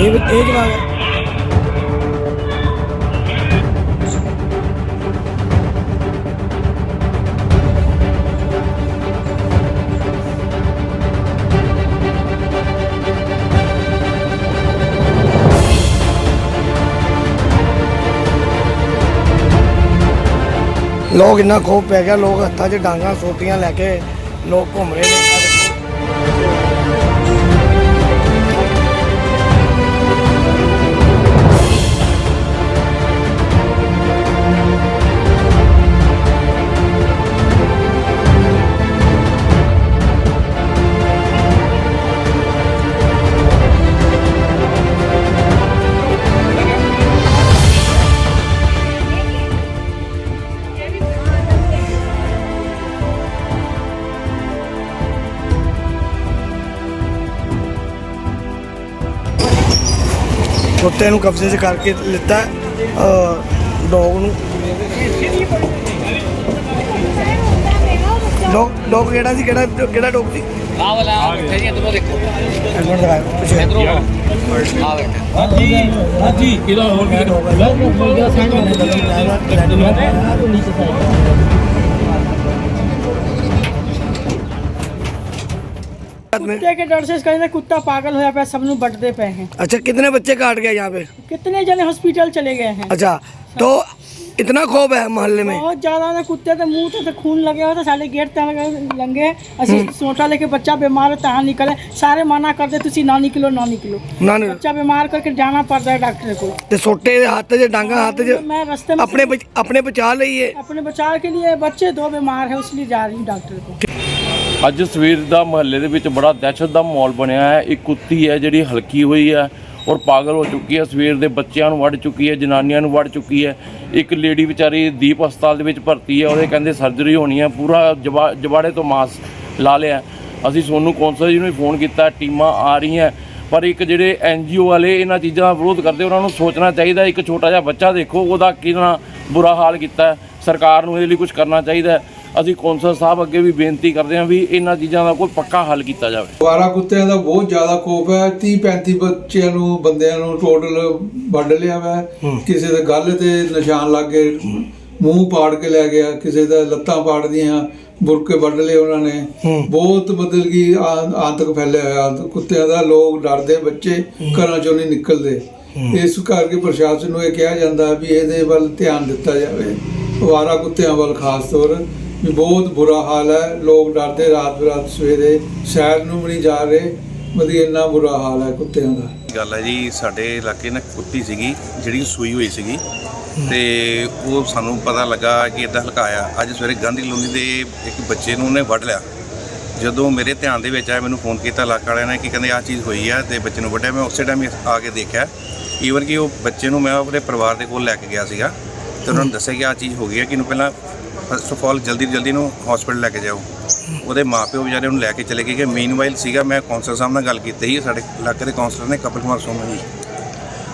ਇਹ ਇਹ ਜਵਾਬ ਹੈ। ਲੋਕ ਇੰਨਾ ਖੋਫ ਪੈ ਗਿਆ, ਲੋਕ ਹੱਥਾਂ 'ਚ ਡਾਂਗਾ, ਸੋਟੀਆਂ ਲੈ ਕੇ ਲੋਕ ਘੁੰਮ ਰਹੇ ਨੇ। ਕੁੱਤੇ ਨੂੰ ਕਬਜ਼ੇ 'ਚ ਕਰਕੇ ਲਿੱਤਾ ਡੌਗ ਨੂੰ। ਡੌਗ ਡੌਗ ਕਿਹੜਾ ਸੀ? ਕਿਹੜਾ ਕਿਹੜਾ ਡੌਗ ਸੀ? ਆ ਵਾਲਾ ਜੀ ਇਧਰੋਂ ਦੇਖੋ। ਇੱਕ ਮਿੰਟ ਦਿਖਾਓ ਪਿੱਛੇ। ਇਧਰੋਂ ਆ ਵੇਖ। ਹਾਂਜੀ ਕਿਹਦਾ ਹੋਰ ਇਹ ਡੌਗ ਹੈ। कुत्ते के डर से इसका कुत्ता पागल हो गया सब बटते पे हैं। अच्छा कितने बच्चे काट गए यहाँ पे? कितने जने हॉस्पिटल चले गए हैं? अच्छा तो इतना खौफ है मोहल्ले में? बहुत ज़्यादा ना कुत्ते थे मुँह से तो खून लगे हुए थे सारे गेट तक लंगे असि हम्म। सोटा लेके बच्चा बीमार है तहाँ निकले। सारे मना करते दे ना निकलो ना निकलो। ना निकलो। बच्चा बीमार करके जाना पड़ता है डॉक्टर को। ते सोटे हाथ जे डांगा हाथ जे मैं रास्ते में अपने बच, अपने बचा लिए अपने बचाव के लिए बच्चे दो बीमार है उसलिए जा रही हूँ डॉक्टर को। ਅੱਜ ਸਵੇਰ ਦਾ ਮਹੱਲੇ ਦੇ ਵਿੱਚ ਬੜਾ ਦਹਿਸ਼ਤ ਦਾ ਮਾਹੌਲ ਬਣਿਆ ਹੈ। ਇੱਕ ਕੁੱਤੀ ਹੈ ਜਿਹੜੀ ਹਲਕੀ ਹੋਈ ਹੈ ਔਰ ਪਾਗਲ ਹੋ ਚੁੱਕੀ ਹੈ। ਸਵੇਰ ਦੇ ਬੱਚਿਆਂ ਨੂੰ ਵੱਢ ਚੁੱਕੀ ਹੈ, ਜਨਾਨੀਆਂ ਨੂੰ ਵੱਢ ਚੁੱਕੀ ਹੈ। ਇੱਕ ਲੇਡੀ ਵਿਚਾਰੀ ਦੀਪ ਹਸਪਤਾਲ ਦੇ ਵਿੱਚ ਭਰਤੀ ਹੈ। ਉਹਦੇ ਕਹਿੰਦੇ ਸਰਜਰੀ ਹੋਣੀ ਹੈ। ਪੂਰਾ ਜਵਾ- ਜਵਾੜੇ ਤੋਂ ਮਾਸ ਲਾ ਲਿਆ ਅਸੀਂ ਸੋਨੂੰ ਕੌਂਸਲ ਜੀ ਨੂੰ ਵੀ ਫੋਨ ਕੀਤਾ। ਟੀਮਾਂ ਆ ਰਹੀਆਂ ਪਰ ਇੱਕ ਜਿਹੜੇ ਐਨਜੀਓ ਵਾਲੇ ਇਹਨਾਂ ਚੀਜ਼ਾਂ ਦਾ ਵਿਰੋਧ ਕਰਦੇ, ਉਹਨਾਂ ਨੂੰ ਸੋਚਣਾ ਚਾਹੀਦਾ ਇੱਕ ਛੋਟਾ ਜਿਹਾ ਬੱਚਾ ਦੇਖੋ, ਉਹਦਾ ਕਿੰਨਾ ਬੁਰਾ ਹਾਲ ਕੀਤਾ ਸਰਕਾਰ ਨੂੰ ਇਹਦੇ ਲਈ ਕੁਝ ਕਰਨਾ ਚਾਹੀਦਾ ਅਸੀਂ ਕੌਂਸਲ ਸਾਹਿਬ ਅੱਗੇ ਵੀ ਬੇਨਤੀ ਕਰਦੇ ਹਾਂ ਵੀ ਇਹਨਾਂ ਚੀਜ਼ਾਂ ਦਾ ਕੋਈ ਪੱਕਾ ਹੱਲ ਕੀਤਾ ਜਾਵੇ। ਅਵਾਰਾ ਕੁੱਤਿਆਂ ਦਾ ਬਹੁਤ ਜ਼ਿਆਦਾ ਖੋਫ ਹੈ। 30 35 ਬੱਚਿਆਂ ਨੂੰ ਬੰਦਿਆਂ ਨੂੰ ਟੋਟਲ ਵੱਢ ਲਿਆ ਵਾ। ਕਿਸੇ ਦੇ ਗੱਲ ਤੇ ਨਿਸ਼ਾਨ ਲੱਗ ਗਏ ਮੂੰਹ ਪਾੜ ਕੇ ਲੈ ਗਿਆ ਕਿਸੇ ਦਾ ਲੱਤਾਂ ਪਾੜ ਦੀਆਂ ਬੁਰਕੇ ਵੱਢ ਲਏ ਉਹਨਾਂ ਨੇ। ਬਹੁਤ ਕਿ ਆਂ- ਆਤੰਕ ਫੈਲਿਆ ਹੋਇਆ ਕੁੱਤਿਆਂ ਦਾ। ਲੋਕ ਡਰਦੇ ਬੱਚੇ ਘਰਾਂ ਚੋਂ ਨਹੀਂ ਨਿਕਲਦੇ। ਇਸ ਕਰਕੇ ਪ੍ਰਸ਼ਾਸਨ ਨੂੰ ਇਹ ਕਿਹਾ ਜਾਂਦਾ ਵੀ ਇਹਦੇ ਵੱਲ ਧਿਆਨ ਦਿੱਤਾ ਜਾਵੇ। ਅਵਾਰਾ ਕੁੱਤਿਆਂ ਵੱਲ ਖਾਸ ਤੌਰ ਵੀ ਬਹੁਤ ਬੁਰਾ ਹਾਲ ਹੈ। ਲੋਕ ਡਰਦੇ ਰਾਤ ਬਰਾਤ ਸਵੇਰੇ ਸ਼ਹਿਰ ਨੂੰ ਵੀ ਨਹੀਂ ਜਾ ਰਹੇ। ਮਤਲਬ ਇੰਨਾ ਬੁਰਾ ਹਾਲ ਹੈ ਕੁੱਤਿਆਂ ਦਾ। ਗੱਲ ਹੈ ਜੀ, ਸਾਡੇ ਇਲਾਕੇ ਨਾਲ ਕੁੱਤੀ ਸੀਗੀ, ਜਿਹੜੀ ਸੂਈ ਹੋਈ ਸੀਗੀ। ਤੇ ਉਹ ਸਾਨੂੰ ਪਤਾ ਲੱਗਾ ਕਿ ਇਦਾਂ ਹਲਕਾਇਆ ਅੱਜ ਸਵੇਰੇ ਗਾਂਧੀ ਕਲੋਨੀ ਦੇ ਇੱਕ ਬੱਚੇ ਨੂੰ ਉਹਨੇ ਵੱਢ ਲਿਆ। ਜਦੋਂ ਮੇਰੇ ਧਿਆਨ ਦੇ ਵਿੱਚ ਆਇਆ, ਮੈਨੂੰ ਫੋਨ ਕੀਤਾ ਇਲਾਕਾ ਵਾਲਿਆਂ ਨੇ ਕਿ ਕਹਿੰਦੇ ਆਹ ਚੀਜ਼ ਹੋਈ ਆ ਤੇ ਬੱਚੇ ਨੂੰ ਵੱਢਿਆ। ਮੈਂ ਉਸੇ ਟਾਈਮ ਆ ਕੇ ਦੇਖਿਆ। ਈਵਨ ਕਿ ਉਹ ਬੱਚੇ ਨੂੰ ਮੈਂ ਆਪਣੇ ਪਰਿਵਾਰ ਦੇ ਕੋਲ ਲੈ ਕੇ ਗਿਆ ਸੀਗਾ। ਤੇ ਉਹਨਾਂ ਨੂੰ ਦੱਸਿਆ ਕਿ ਆਹ ਚੀਜ਼ ਹੋ ਗਈ ਹੈ ਕਿ ਇਹਨੂੰ ਪਹਿਲਾਂ ਫਸਟ ਆਫ ਆਲ ਜਲਦੀ ਤੋਂ ਜਲਦੀ ਨੂੰ ਹਸਪੀਟਲ ਲੈ ਕੇ ਜਾਓ। ਉਹਦੇ ਮਾਪਿਓ ਵਿਚਾਰੇ ਉਹਨੂੰ ਲੈ ਕੇ ਚਲੇ ਗਏ ਕਿ ਮੀਨਵਾਈਲ ਸੀਗਾ ਮੈਂ ਕੌਂਸਲ ਸਾਹਿਬ ਨਾਲ ਗੱਲ ਕੀਤੀ ਸੀ ਸਾਡੇ ਇਲਾਕੇ ਦੇ ਕੌਂਸਲਰ ਨੇ ਕਪਿਲ ਕੁਮਾਰ ਸੋਮਾ ਜੀ।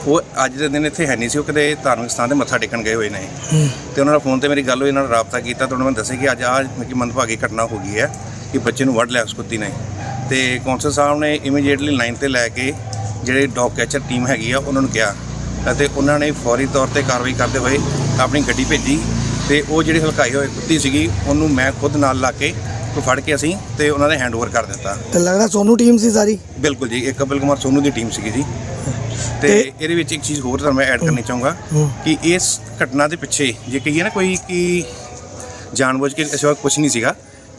ਉਹ ਅੱਜ ਦੇ ਦਿਨ ਇੱਥੇ ਹੈ ਨਹੀਂ ਸੀ ਉਹ ਕਿਤੇ ਧਾਰਮਿਕ ਸਥਾਨ ਤੇ ਮੱਥਾ ਟੇਕਣ ਗਏ ਹੋਏ ਨੇ। ਤੇ ਉਹਨਾਂ ਦਾ ਫੋਨ ਤੇ ਮੇਰੀ ਗੱਲ ਹੋਈ ਇਹਨਾਂ ਨਾਲ ਰਾਬਤਾ ਕੀਤਾ ਤਾਂ ਉਹਨਾਂ ਨੇ ਦੱਸਿਆ ਕਿ ਅੱਜ ਆਹ ਕਿ ਮੰਦਭਾਗੀ ਘਟਨਾ ਹੋ ਗਈ ਹੈ ਕਿ ਬੱਚੇ ਨੂੰ ਵੱਢ ਲਿਆ ਉਸ ਕੁੱਤੀ ਨੇ। ਤੇ ਕੌਂਸਲ ਸਾਹਿਬ ਨੇ ਇਮੀਡੀਏਟਲੀ ਲਾਈਨ ਤੇ ਲੈ ਕੇ ਜਿਹੜੇ ਡੌਗ ਕੈਚਰ ਟੀਮ ਹੈਗੀ ਆ ਉਹਨਾਂ ਨੂੰ ਕਿਹਾ। ਅਤੇ ਉਹਨਾਂ ਨੇ ਫੌਰੀ ਤੌਰ ਤੇ ਕਾਰਵਾਈ ਕਰਦੇ ਹੋਏ ਆਪਣੀ ਗੱਡੀ ਭੇਜੀ। ਤੇ ਉਹ ਜਿਹੜੀ ਹਲਕਾਈ ਹੋਈ ਕੁੱਤੀ ਸੀਗੀ ਉਹਨੂੰ ਮੈਂ ਖੁਦ ਨਾਲ ਲਾ ਕੇ ਉਹ ਫੜ ਕੇ ਅਸੀਂ ਤੇ ਉਹਨਾਂ ਦੇ ਹੈਂਡਓਵਰ ਕਰ ਦਿੱਤਾ। ਤੇ ਲੱਗਦਾ ਸੋਨੂ ਟੀਮ ਸੀ ਸਾਰੀ? ਬਿਲਕੁਲ ਜੀ ਇਹ ਕਪਿਲ ਕੁਮਾਰ ਸੋਨੂ ਦੀ ਟੀਮ ਸੀਗੀ ਜੀ। ਤੇ ਇਹਦੇ ਵਿੱਚ ਇੱਕ ਚੀਜ਼ ਹੋਰ ਤੁਹਾਨੂੰ ਮੈਂ ਐਡ ਕਰਨੀ ਚਾਹੂੰਗਾ ਕਿ ਇਸ ਘਟਨਾ ਦੇ ਪਿੱਛੇ ਜੇ ਕਹੀਏ ਨਾ ਕੋਈ ਕਿ ਜਾਣਬੁੱਝ ਕੇ ਇਸ ਵਕਤ ਕੁਝ ਨਹੀਂ ਸੀਗਾ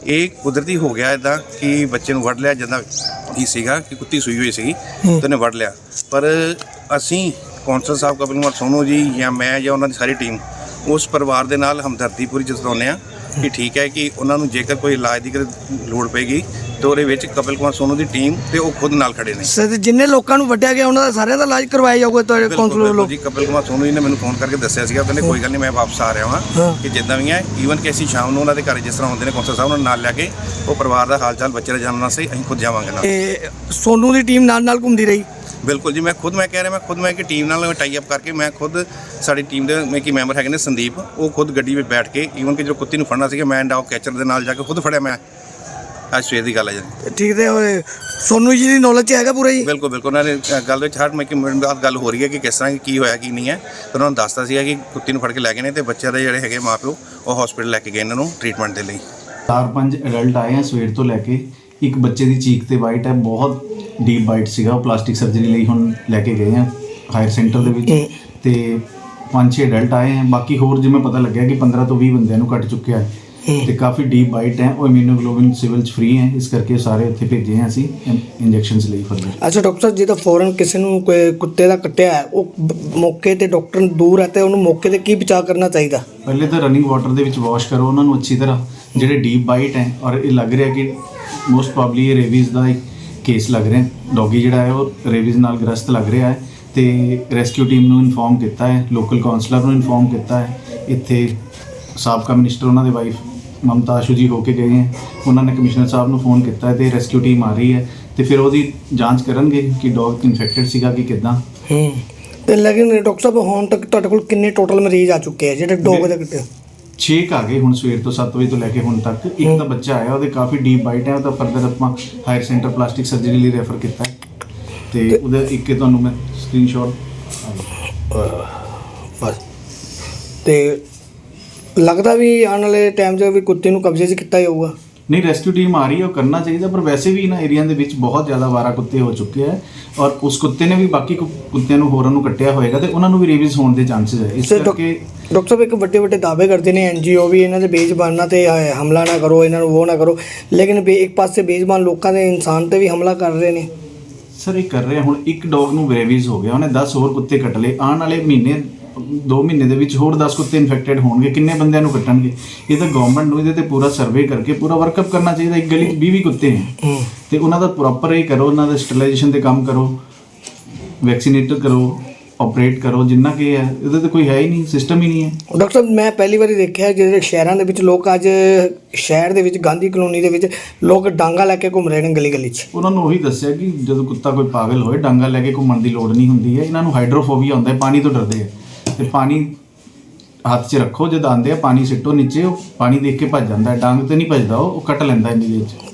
ਇਹ ਕੁਦਰਤੀ ਹੋ ਗਿਆ ਇਦਾਂ ਕਿ ਬੱਚੇ ਨੂੰ ਵੱਢ ਲਿਆ ਜਾਂਦਾ ਕੀ ਸੀਗਾ ਕਿ ਕੁੱਤੀ ਸੂਈ ਹੋਈ ਸੀਗੀ ਤੇ ਉਹਨੇ ਵੱਢ ਲਿਆ। ਪਰ ਅਸੀਂ ਕੌਂਸਲ ਸਾਹਿਬ ਕਪਿਲ ਕੁਮਾਰ ਸੋਨੂ ਜੀ ਜਾਂ ਮੈਂ ਜਾਂ ਉਹਨਾਂ ਦੀ ਸਾਰੀ ਟੀਮ ਉਸ ਪਰਿਵਾਰ ਦੇ ਨਾਲ ਹਮਦਰਦੀ ਪੂਰੀ ਜਤਾਉਂਦੇ ਆ ਕਿ ਠੀਕ ਹੈ ਕਿ ਉਹਨਾਂ ਨੂੰ ਜੇਕਰ ਕੋਈ ਇਲਾਜ ਦੀ ਲੋੜ ਪਏਗੀ ਤੇ ਉਹਦੇ ਵਿੱਚ ਕਪਿਲ ਕੁਮਾਰ ਸੋਨੂ ਦੀ ਟੀਮ ਤੇ ਉਹ ਖੁਦ ਨਾਲ ਖੜੇ ਨੇ। ਸਰ ਜਿੰਨੇ ਲੋਕਾਂ ਨੂੰ ਵੱਢਿਆ ਗਿਆ ਉਹਨਾਂ ਦਾ ਸਾਰਿਆਂ ਦਾ ਇਲਾਜ ਕਰਵਾਇਆ ਜਾਊਗਾ ਤੁਹਾਡੇ ਬਿਲਕੁਲ ਵੱਲੋਂ? ਜੀ ਕਪਿਲ ਕੁਮਾਰ ਸੋਨੂ ਜੀ ਨੇ ਮੈਨੂੰ ਫੋਨ ਕਰਕੇ ਦੱਸਿਆ ਸੀਗਾ ਕਹਿੰਦੇ ਕੋਈ ਗੱਲ ਨਹੀਂ ਮੈਂ ਵਾਪਸ ਆ ਰਿਹਾ ਹਾਂ। ਕਿ ਜਿੱਦਾਂ ਵੀ ਹੈ ਈਵਨ ਕਿ ਅਸੀਂ ਸ਼ਾਮ ਨੂੰ ਉਹਨਾਂ ਦੇ ਘਰ ਜਿਸ ਤਰ੍ਹਾਂ ਹੁੰਦੇ ਨੇ ਕੌਂਸਲ ਸਾਹਿਬ ਉਹਨਾਂ ਨੂੰ ਨਾਲ ਲਿਆ ਕੇ ਉਹ ਪਰਿਵਾਰ ਦਾ ਹਾਲ ਚਾਲ ਬੱਚੇ ਦਾ ਜਾਣਨ ਵਾਸਤੇ ਅਸੀਂ ਖੁਦ ਜਾਵਾਂਗੇ ਨਾਲ। ਤੇ ਸੋਨੂ ਦੀ ਟੀਮ ਨਾਲ ਨਾਲ ਘੁੰਮਦੀ ਰਹੀ? ਬਿਲਕੁਲ ਜੀ ਮੈਂ ਖੁਦ ਮੈਂ ਕਹਿ ਰਿਹਾ ਮੈਂ ਖੁਦ ਮੈਂ ਕਿ ਟੀਮ ਨਾਲ ਟਾਈ ਅਪ ਕਰਕੇ ਮੈਂ ਖੁਦ ਸਾਡੀ ਟੀਮ ਦੇ ਮੈਂ ਕੀ ਮੈਂਬਰ ਹੈਗੇ ਨੇ ਸੰਦੀਪ ਉਹ ਖੁਦ ਗੱਡੀ ਵਿੱਚ ਬੈਠ ਕੇ ਈਵਨ ਕਿ ਜਦੋਂ ਕੁੱਤੀ ਨੂੰ ਫੜਨਾ ਸੀਗਾ ਮੈਂ ਡਾਗ ਕੈਚਰ ਦੇ ਨਾਲ ਜਾ ਕੇ ਖੁਦ ਫੜਿਆ ਮੈਂ। ਅੱਜ ਸਵੇਰ ਦੀ ਗੱਲ ਹੈ ਜੀ। ਠੀਕ ਤੇ ਹੋਏ ਸੋਨੂ ਜੀ ਦੀ ਨੌਲੇਜ ਚ ਹੈਗਾ ਪੂਰਾ ਜੀ? ਬਿਲਕੁਲ ਬਿਲਕੁਲ ਉਹਨਾਂ ਨੇ ਗੱਲ ਵਿੱਚ ਹਰ ਮਿੰਟ ਮਿੰਟ ਬਾਅਦ ਗੱਲ ਹੋ ਰਹੀ ਹੈ ਕਿ ਕਿਸ ਤਰ੍ਹਾਂ ਕੀ ਹੋਇਆ ਕੀ ਨਹੀਂ ਹੈ। ਤੇ ਉਹਨਾਂ ਨੂੰ ਦੱਸਤਾ ਸੀਗਾ ਕਿ ਕੁੱਤੀ ਨੂੰ ਫੜ ਕੇ ਲੈ ਗਏ ਨੇ ਤੇ ਬੱਚਿਆਂ ਦੇ ਜਿਹੜੇ ਹੈਗੇ ਮਾਪਿਓ ਉਹ ਹਸਪੀਟਲ ਲੈ ਕੇ ਗਏ ਇਹਨਾਂ ਨੂੰ ਟ੍ਰੀਟਮੈਂਟ ਦੇ ਲਈ। ਚਾਰ ਪੰਜ ਐਡਲਟ ਆਏ ਆ ਸਵੇਰ ਤੋਂ ਲੈ ਕੇ ਇੱਕ ਬੱਚੇ ਦੀ ਚੀਕ ਤੇ ਵਾਈਟ ਹੈ ਬਹੁਤ ਡੀਪ ਬਾਈਟ ਸੀਗਾ ਉਹ ਪਲਾਸਟਿਕ ਸਰਜਰੀ ਲਈ ਹੁਣ ਲੈ ਕੇ ਗਏ ਆ ਹਾਇਰ ਸੈਂਟਰ ਦੇ ਵਿੱਚ। ਤੇ ਪੰਜ ਛੇ ਐਡਲਟ ਆਏ ਆ ਬਾਕੀ ਹੋਰ ਜਿਵੇਂ ਪਤਾ ਲੱਗਿਆ ਕਿ 15 ਤੋਂ 20 ਬੰਦਿਆਂ ਨੂੰ ਕੱਟ ਚੁੱਕਿਆ ਹੈ। ਤੇ ਕਾਫੀ ਡੀਪ ਬਾਈਟ ਹੈ ਉਹ ਇਮਿਊਨੋਗਲੋਬਿਨ ਸਿਵਲ ਚ ਫ੍ਰੀ ਹੈ ਇਸ ਕਰਕੇ ਸਾਰੇ ਉੱਥੇ ਭੇਜੇ ਆ ਅਸੀਂ ਇੰਜੈਕਸ਼ਨਸ ਲਈ ਫਰਦਰ ਅੱਛਾ ਡਾਕਟਰ ਸਾਹਿਬ ਜਿਹਦਾ ਫੌਰਨ ਕਿਸੇ ਨੂੰ ਕੋਈ ਕੁੱਤੇ ਦਾ ਕੱਟਿਆ ਹੈ ਉਹ ਮੌਕੇ ਤੇ ਡਾਕਟਰ ਦੂਰ ਹੈ ਤੇ ਉਹਨੂੰ ਮੌਕੇ ਤੇ ਕੀ ਬਚਾਅ ਕਰਨਾ ਚਾਹੀਦਾ? ਪਹਿਲੇ ਤਾਂ ਰਨਿੰਗ ਵਾਟਰ ਦੇ ਵਿੱਚ ਵਾਸ਼ ਕਰੋ ਉਹਨਾਂ ਨੂੰ ਅੱਛੀ ਤਰ੍ਹਾਂ ਜਿਹੜੇ ਡੀਪ ਬਾਈਟ ਹੈ ਔਰ ਇਹ ਲੱਗ ਰਿਹਾ ਕਿ ਮੋਸਟ ਪ੍ਰੋਬਬਲੀ ਇਹ ਰੇਬੀਜ਼ ਦਾ ਇੱਕ ਕੇਸ ਲੱਗ ਰਹੇ ਹਨ ਡੌਗੀ ਜਿਹੜਾ ਹੈ ਉਹ ਰੇਬੀਜ਼ ਨਾਲ ਗ੍ਰਸਤ ਲੱਗ ਰਿਹਾ ਹੈ ਤੇ ਰੈਸਕਿਊ ਟੀਮ ਨੂੰ ਇਨਫੋਰਮ ਕੀਤਾ ਹੈ ਲੋਕਲ ਕਾਉਂਸਲਰ ਨੂੰ ਇਨਫੋਰਮ ਕੀਤਾ ਹੈ। ਇੱਥੇ ਸਾਬਕਾ ਮਿਨਿਸਟਰ ਉਹਨਾਂ ਦੇ ਵਾਈਫ ਮਮਤਾ ਸ਼ੂ ਜੀ ਹੋ ਕੇ ਗਏ ਹੈ। ਉਹਨਾਂ ਨੇ ਕਮਿਸ਼ਨਰ ਸਾਹਿਬ ਨੂੰ ਫੋਨ ਕੀਤਾ ਹੈ ਤੇ ਰੈਸਕਿਊ ਟੀਮ ਆ ਰਹੀ ਹੈ ਤੇ ਫਿਰ ਉਹਦੀ ਜਾਂਚ ਕਰਨਗੇ ਕਿ ਡੌਗ ਇਨਫੈਕਟਡ ਸੀਗਾ ਕਿ ਕਿਦਾਂ। ਹੂੰ। ਤੇ ਲੇਕਿਨ ਡਾਕਟਰ ਸਾਹਿਬ ਹੁਣ ਤੱਕ ਤੁਹਾਡੇ ਕੋਲ ਕਿੰਨੇ ਟੋਟਲ ਮਰੀਜ਼ ਆ ਚੁੱਕੇ ਆ ਜਿਹੜੇ ਡੌਗ ਦੇ ਕਿਤੇ 6 ਆ ਗਏ ਹੁਣ ਸਵੇਰ ਤੋਂ 7 ਵਜੇ ਤੋਂ ਲੈ ਕੇ ਹੁਣ ਤੱਕ। ਇੱਕ ਤਾਂ ਬੱਚਾ ਆਇਆ ਉਹਦੇ ਕਾਫੀ ਡੀਪ ਬਾਈਟ ਹੈ ਉਹਦਾ ਫਰਦਰ ਆਪਾਂ ਹਾਇਰ ਸੈਂਟਰ ਪਲਾਸਟਿਕ ਸਰਜਰੀ ਲਈ ਰੈਫਰ ਕੀਤਾ ਹੈ। ਤੇ ਉਹਦਾ ਇੱਕ ਤੁਹਾਨੂੰ ਮੈਂ ਸਕਰੀਨਸ਼ਾਟ ਬਸ। ਤੇ ਲੱਗਦਾ ਵੀ ਆਉਣ ਵਾਲੇ ਟਾਈਮ 'ਚ ਵੀ ਕੁੱਤੇ ਨੂੰ ਕਬਜ਼ੇ 'ਚ ਕੀਤਾ ਜਾਊਗਾ ਨਹੀਂ ਰੈਸਕਿਊ ਟੀਮ ਆ ਰਹੀ ਹੈ ਉਹ ਕਰਨਾ ਚਾਹੀਦਾ ਪਰ ਵੈਸੇ ਵੀ ਇਹਨਾਂ ਏਰੀਆ ਦੇ ਵਿੱਚ ਬਹੁਤ ਜ਼ਿਆਦਾ ਵਾਰਾ ਕੁੱਤੇ ਹੋ ਚੁੱਕੇ ਹੈ ਔਰ ਉਸ ਕੁੱਤੇ ਨੇ ਵੀ ਬਾਕੀ ਕੁ- ਕੁੱਤਿਆਂ ਨੂੰ ਹੋਰਾਂ ਨੂੰ ਕੱਟਿਆ ਹੋਏਗਾ ਤੇ ਉਹਨਾਂ ਨੂੰ ਵੀ ਰੇਬੀਜ਼ ਹੋਣ ਦੇ ਚਾਂਸਸ ਹੈ। ਇਸ ਡਾਕ- ਕਰਕੇ ਡਾਕਟਰ ਸਾਹਿਬ ਇੱਕ ਵੱਡੇ ਵੱਡੇ ਦਾਅਵੇ ਕਰਦੇ ਨੇ ਐਨਜੀਓ ਵੀ ਇਹਨਾਂ ਦੇ ਬੇਜ਼ਬਾਨਾਂ ਤੇ ਅਹ, ਹਮਲਾ ਨਾ ਕਰੋ ਇਹਨਾਂ ਨੂੰ ਉਹ ਨਾ ਕਰੋ ਲੇਕਿਨ ਬੇ- ਇੱਕ ਪਾਸੇ ਬੇਜ਼ਬਾਨ ਲੋਕਾਂ ਦੇ ਇਨਸਾਨ ਤੇ ਵੀ ਹਮਲਾ ਕਰ ਰਹੇ ਨੇ। ਸਰ ਇਹ ਕਰ ਰਹੇ ਹੁਣ ਇੱਕ ਡੌਗ ਨੂੰ ਰੇਬੀਜ਼ ਹੋ ਗਿਆ ਉਹਨੇ 10 ਹੋਰ ਕੁੱਤੇ ਕੱਟ ਲਏ ਆਉਣ ਵਾਲੇ ਮਹੀਨੇ 2 ਮਹੀਨੇ ਦੇ ਵਿੱਚ ਹੋਰ 10 ਕੁੱਤੇ ਇਨਫੈਕਟਡ ਹੋਣਗੇ ਕਿੰਨੇ ਬੰਦਿਆਂ ਨੂੰ ਕੱਟਣਗੇ? ਇਹ ਤਾਂ ਗਵਰਨਮੈਂਟ ਨੂੰ ਇਹਦੇ ਤੇ ਪੂਰਾ ਸਰਵੇ ਕਰਕੇ ਪੂਰਾ ਵਰਕਅਪ ਕਰਨਾ ਚਾਹੀਦਾ ਇੱਕ ਗਲੀ 'ਚ 20 20 ਕੁੱਤੇ ਹੈ। ਤੇ ਉਹਨਾਂ ਦਾ ਪ੍ਰੋਪਰ ਹੀ ਕਰੋ ਉਹਨਾਂ ਦਾ ਸਟਰਲਾਈਜੇਸ਼ਨ ਤੇ ਕੰਮ ਕਰੋ ਵੈਕਸੀਨੇਟ ਕਰੋ ਆਪਰੇਟ ਕਰੋ ਜਿੰਨਾ ਕਿ ਹੈ ਇਹਦੇ ਤੇ ਕੋਈ ਹੈ ਹੀ ਨਹੀਂ ਸਿਸਟਮ ਹੀ ਨਹੀਂ ਹੈ। ਡਾਕਟਰ ਸਾਹਿਬ ਮੈਂ ਪਹਿਲੀ ਵਾਰੀ ਦੇਖਿਆ ਜਿਹੜੇ ਸ਼ਹਿਰਾਂ ਦੇ ਵਿੱਚ ਲੋਕ ਅੱਜ ਸ਼ਹਿਰ ਦੇ ਵਿੱਚ ਗਾਂਧੀ ਕਲੋਨੀ ਦੇ ਵਿੱਚ ਲੋਕ ਡਾਂਗਾ ਲੈ ਕੇ ਘੁੰਮ ਰਹੇ ਨੇ ਗਲੀ ਗਲੀ 'ਚ। ਉਹਨਾਂ ਨੂੰ ਉਹੀ ਦੱਸਿਆ ਕਿ ਜਦੋਂ ਕੁੱਤਾ ਕੋਈ ਪਾਗਲ ਹੋਏ ਡਾਂਗਾ ਲੈ ਕੇ ਘੁੰਮਣ ਦੀ ਲੋੜ ਨਹੀਂ ਹੁੰਦੀ ਹੈ ਇਹਨਾਂ ਨੂੰ ਹਾਈਡਰੋਫੋਬੀਆ ਹੁੰਦਾ ਹੈ ਪਾਣੀ ਤੋਂ ਡਰਦੇ ਹੈ ਤੇ ਪਾਣੀ ਹੱਥ 'ਚ ਰੱਖੋ ਜਦ ਆਂਦੇ ਆ, ਪਾਣੀ ਸਿੱਟੋ ਨੀਚੇ, ਉਹ ਪਾਣੀ ਦੇਖ ਕੇ ਭੱਜ ਜਾਂਦਾ ਹੈ ਡਾਂਗ ਤੇ ਨਹੀਂ ਭੱਜਦਾ ਉਹ ਉਹ ਕੱਟ ਲੈਂਦਾ ਇੰਨੀ ਦੇਰ 'ਚ।